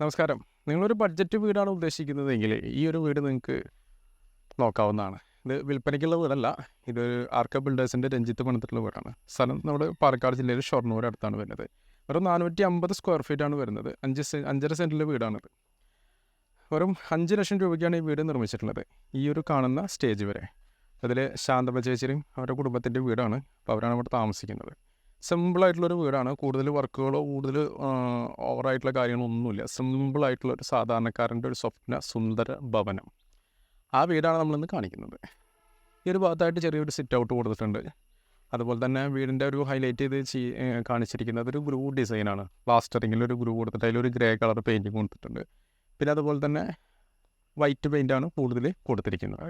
നമസ്കാരം. നിങ്ങളൊരു ബഡ്ജറ്റ് വീടാണ് ഉദ്ദേശിക്കുന്നതെങ്കിൽ ഈ ഒരു വീട് നിങ്ങൾക്ക് നോക്കാവുന്നതാണ്. ഇത് വിൽപ്പനയ്ക്കുള്ള വീടല്ല. ഇതൊരു ആർക്ക ബിൽഡേഴ്സിന്റെ രഞ്ജിത്ത് പണിതിട്ടുള്ള വീടാണ്. സ്ഥലം നമ്മുടെ പാലക്കാട് ജില്ലയിൽ ഷൊർണൂർ അടുത്താണ് വരുന്നത്. വെറും നാനൂറ്റി അമ്പത് സ്ക്വയർ ഫീറ്റ് ആണ് വരുന്നത്. അഞ്ച് സെ അഞ്ചര സെന്റിലെ വീടാണിത്. വെറും അഞ്ച് ലക്ഷം രൂപയ്ക്കാണ് ഈ വീട് നിർമ്മിച്ചിട്ടുള്ളത്. ഈ ഒരു കാണുന്ന സ്റ്റേജ് വരെ. അതിൽ ശാന്തമ്മ ചേച്ചിയും അവരുടെ കുടുംബത്തിന്റെ വീടാണ്. അപ്പോൾ അവരാണ് ഇവിടെ താമസിക്കുന്നത്. സിമ്പിളായിട്ടുള്ളൊരു വീടാണ്. കൂടുതൽ വർക്കുകളോ കൂടുതൽ ഓവറായിട്ടുള്ള കാര്യങ്ങളൊന്നുമില്ല. സിമ്പിളായിട്ടുള്ള ഒരു സാധാരണക്കാരന്റെ ഒരു സ്വപ്ന സുന്ദര ഭവനം. ആ വീടാണ് നമ്മളിന്ന് കാണിക്കുന്നത്. ഈ ഒരു ഭാഗത്തായിട്ട് ചെറിയൊരു സിറ്റ് ഔട്ട് കൊടുത്തിട്ടുണ്ട്. അതുപോലെ തന്നെ വീടിന്റെ ഒരു ഹൈലൈറ്റ് ചെയ്ത് ചെയ് കാണിച്ചിരിക്കുന്നത് ഒരു ഗ്രൂ ഡിസൈനാണ്. പ്ലാസ്റ്ററിങ്ങിൽ ഒരു ഗ്രൂ കൊടുത്തിട്ട് അതിലൊരു ഗ്രേ കളർ പെയിന്റിങ് കൊടുത്തിട്ടുണ്ട്. പിന്നെ അതുപോലെ തന്നെ വൈറ്റ് പെയിന്റാണ് കൂടുതൽ കൊടുത്തിരിക്കുന്നത്.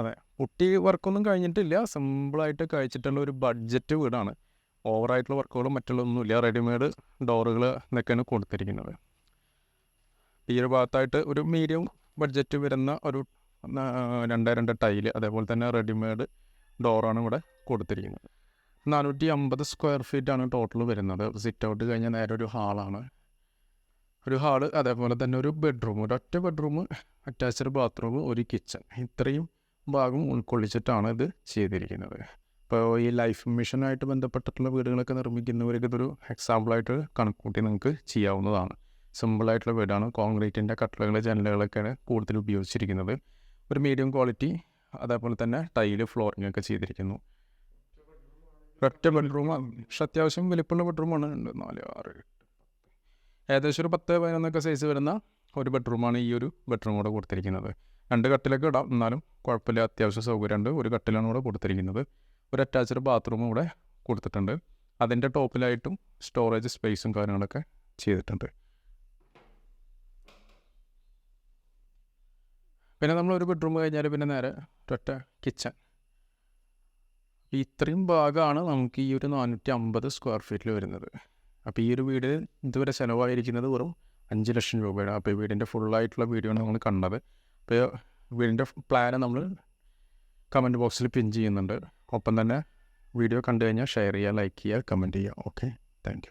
അതെ. പുട്ടി വർക്കൊന്നും കഴിഞ്ഞിട്ടില്ല. സിമ്പിളായിട്ട് കഴിച്ചിട്ടുള്ള ഒരു ബഡ്ജറ്റ് വീടാണ്. ഓവറായിട്ടുള്ള വർക്കുകളും മറ്റുള്ളതൊന്നുമില്ല. റെഡിമെയ്ഡ് ഡോറുകൾ എന്നൊക്കെയാണ് കൊടുത്തിരിക്കുന്നത്. ഈ ഒരു ഭാഗത്തായിട്ട് ഒരു മീഡിയം ബഡ്ജറ്റ് വരുന്ന ഒരു രണ്ട് രണ്ട് ടൈൽ അതേപോലെ തന്നെ റെഡിമെയ്ഡ് ഡോറാണ് ഇവിടെ കൊടുത്തിരിക്കുന്നത്. നാനൂറ്റി അമ്പത് സ്ക്വയർ ഫീറ്റാണ് ടോട്ടൽ വരുന്നത്. സിറ്റ് ഔട്ട് കഴിഞ്ഞാൽ നേരെ ഒരു ഹാളാണ്. ഒരു ഹാൾ അതേപോലെ തന്നെ ഒരു ബെഡ്റൂം. ഒരൊറ്റ ബെഡ്റൂം അറ്റാച്ച്ഡ് ബാത്റൂം ഒരു കിച്ചൺ. ഇത്രയും ഭാഗം ഉൾക്കൊള്ളിച്ചിട്ടാണ് ഇത് ചെയ്തിരിക്കുന്നത്. ഇപ്പോൾ ഈ ലൈഫ് മിഷനായിട്ട് ബന്ധപ്പെട്ടിട്ടുള്ള വീടുകളൊക്കെ നിർമ്മിക്കുന്നവർക്ക് ഇതൊരു എക്സാമ്പിളായിട്ട് കണക്കൂട്ടി നിങ്ങൾക്ക് ചെയ്യാവുന്നതാണ്. സിമ്പിളായിട്ടുള്ള വീടാണ്. കോൺക്രീറ്റിന്റെ കട്ടളകൾ ജനലുകളൊക്കെയാണ് കൂടുതൽ ഉപയോഗിച്ചിരിക്കുന്നത്. ഒരു മീഡിയം ക്വാളിറ്റി അതേപോലെ തന്നെ ടൈൽ ഫ്ലോറിംഗ് ഒക്കെ ചെയ്തിരിക്കുന്നു. ഒറ്റ ബെഡ്റൂം പക്ഷെ അത്യാവശ്യം വലിപ്പമുള്ള ബെഡ്റൂമാണ്. ഉണ്ട് നാല് ആറ് ഏകദേശം ഒരു പത്ത് പതിനൊന്നൊക്കെ സൈസ് വരുന്ന ഒരു ബെഡ്റൂമാണ് ഈ ഒരു ബെഡ്റൂം കൂടെ കൊടുത്തിരിക്കുന്നത്. രണ്ട് കട്ടിലൊക്കെ ഇടാം. എന്നാലും കുഴപ്പമില്ല. അത്യാവശ്യ സൗകര്യമുണ്ട്. ഒരു കട്ടിലാണ് ഇവിടെ കൊടുത്തിരിക്കുന്നത്. ഒരു അറ്റാച്ച്ഡ് ബാത്റൂമും ഇവിടെ കൊടുത്തിട്ടുണ്ട്. അതിന്റെ ടോപ്പിലായിട്ടും സ്റ്റോറേജ് സ്പേസും കാര്യങ്ങളൊക്കെ ചെയ്തിട്ടുണ്ട്. പിന്നെ നമ്മൾ ഒരു ബെഡ്റൂം കഴിഞ്ഞാൽ പിന്നെ നേരെ ഒറ്റ കിച്ചൺ ഇത്രയും ഭാഗമാണ് നമുക്ക് ഈ ഒരു നാനൂറ്റി അമ്പത് സ്ക്വയർ ഫീറ്റിൽ വരുന്നത്. അപ്പോൾ ഈ ഒരു വീട് ഇതുവരെ ചിലവായിരിക്കുന്നത് വെറും അഞ്ച് ലക്ഷം രൂപയാണ്. അപ്പോൾ ഈ വീടിന്റെ ഫുള്ളായിട്ടുള്ള വീഡിയോ ആണ് നമ്മൾ കണ്ടത്. അപ്പോൾ വീടിന്റെ പ്ലാന് നമ്മൾ കമന്റ് ബോക്സിൽ പിൻ ചെയ്യുന്നുണ്ട്. ഒപ്പം തന്നെ വീഡിയോ കണ്ടു കഴിഞ്ഞാൽ ഷെയർ ചെയ്യുക ലൈക്ക് ചെയ്യുക കമന്റ് ചെയ്യുക ഓക്കെ താങ്ക്